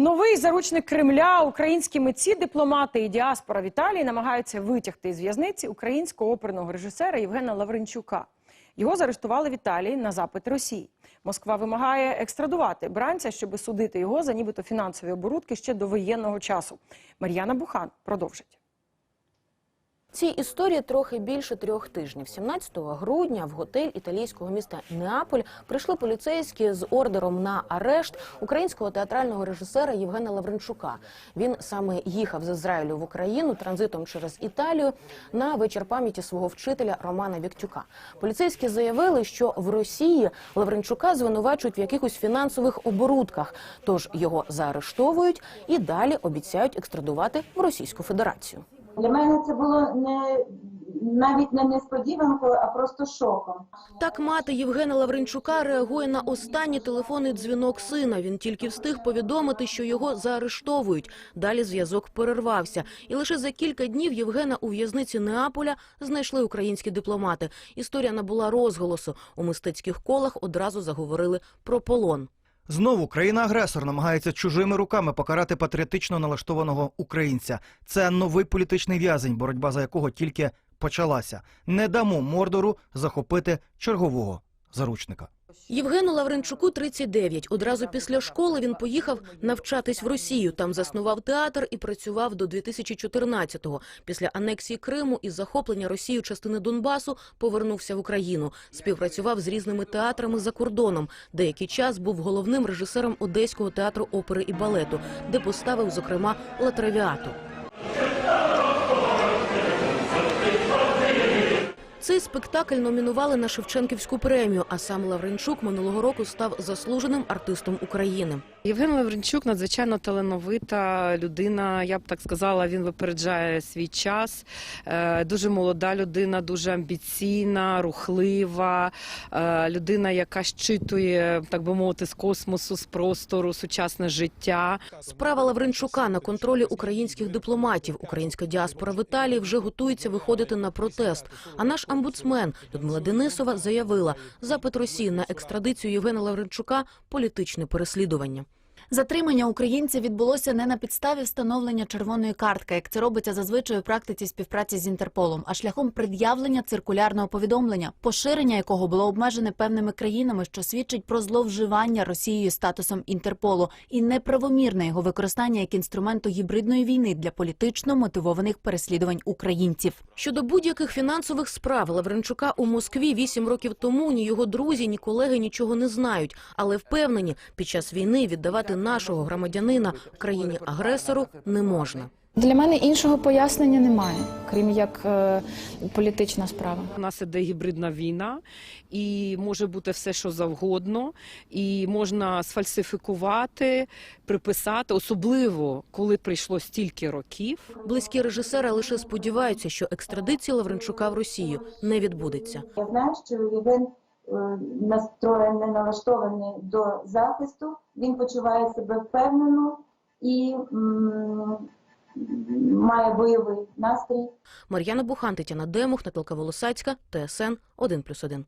Новий заручник Кремля, українські митці, дипломати і діаспора в Італії намагаються витягти з в'язниці українського оперного режисера Євгена Лавренчука. Його заарештували в Італії на запит Росії. Москва вимагає екстрадувати бранця, щоб судити його за нібито фінансові оборудки ще до воєнного часу. Мар'яна Бухан продовжить. Цій історії трохи більше трьох тижнів. 17 грудня в готель італійського міста Неаполь прийшли поліцейські з ордером на арешт українського театрального режисера Євгена Лавренчука. Він саме їхав з Ізраїлю в Україну транзитом через Італію на вечір пам'яті свого вчителя Романа Віктюка. Поліцейські заявили, що в Росії Лавренчука звинувачують в якихось фінансових оборудках, тож його заарештовують і далі обіцяють екстрадувати в Російську Федерацію. Для мене це було не навіть не несподіванкою, а просто шоком. Так мати Євгена Лавренчука реагує на останній телефонний дзвінок сина. Він тільки встиг повідомити, що його заарештовують. Далі зв'язок перервався. І лише за кілька днів Євгена у в'язниці Неаполя знайшли українські дипломати. Історія набула розголосу. У мистецьких колах одразу заговорили про полон. Знову країна-агресор намагається чужими руками покарати патріотично налаштованого українця. Це новий політичний в'язень, боротьба за якого тільки почалася. Не дамо Мордору захопити чергового заручника. Євгену Лавренчуку 39. Одразу після школи він поїхав навчатись в Росію. Там заснував театр і працював до 2014-го. Після анексії Криму і захоплення Росією частини Донбасу повернувся в Україну. Співпрацював з різними театрами за кордоном. Деякий час був головним режисером Одеського театру опери і балету, де поставив, зокрема, «Ла Цей спектакль номінували на Шевченківську премію, а сам Лавренчук минулого року став заслуженим артистом України. Євген Лавренчук надзвичайно талановита людина. Я б так сказала, він випереджає свій час. Е, Дуже молода людина, дуже амбіційна, рухлива. е, Людина, яка щитує, так би мовити, з космосу, з простору, сучасне життя. Справа Лавренчука на контролі українських дипломатів. Українська діаспора в Італії вже готується виходити на протест. А наш омбудсмен Людмила Денисова заявила, запит Росії на екстрадицію Євгена Лавренчука політичне переслідування. Затримання українця відбулося не на підставі встановлення червоної картки, як це робиться зазвичай у практиці співпраці з Інтерполом, а шляхом пред'явлення циркулярного повідомлення, поширення якого було обмежене певними країнами, що свідчить про зловживання Росією статусом Інтерполу і неправомірне його використання як інструменту гібридної війни для політично мотивованих переслідувань українців. Щодо будь-яких фінансових справ Лавренчука у Москві вісім років тому ні його друзі, ні колеги нічого не знають, але впевнені, під час війни віддавати нашого громадянина в країні агресору не можна. Для мене іншого пояснення немає, крім як е, політична справа. У нас іде гібридна війна, і може бути все, що завгодно, і можна сфальсифікувати, приписати, особливо коли прийшло стільки років. Близькі режисера лише сподіваються, що екстрадиція Лавренчука в Росію не відбудеться. Я знаю, що е, настроєний, налаштований до захисту. Він почуває себе впевнено і має бойовий настрій. Мар'яна Бухан, Тетяна Демух, Наталка Волосацька, ТСН 1+,1.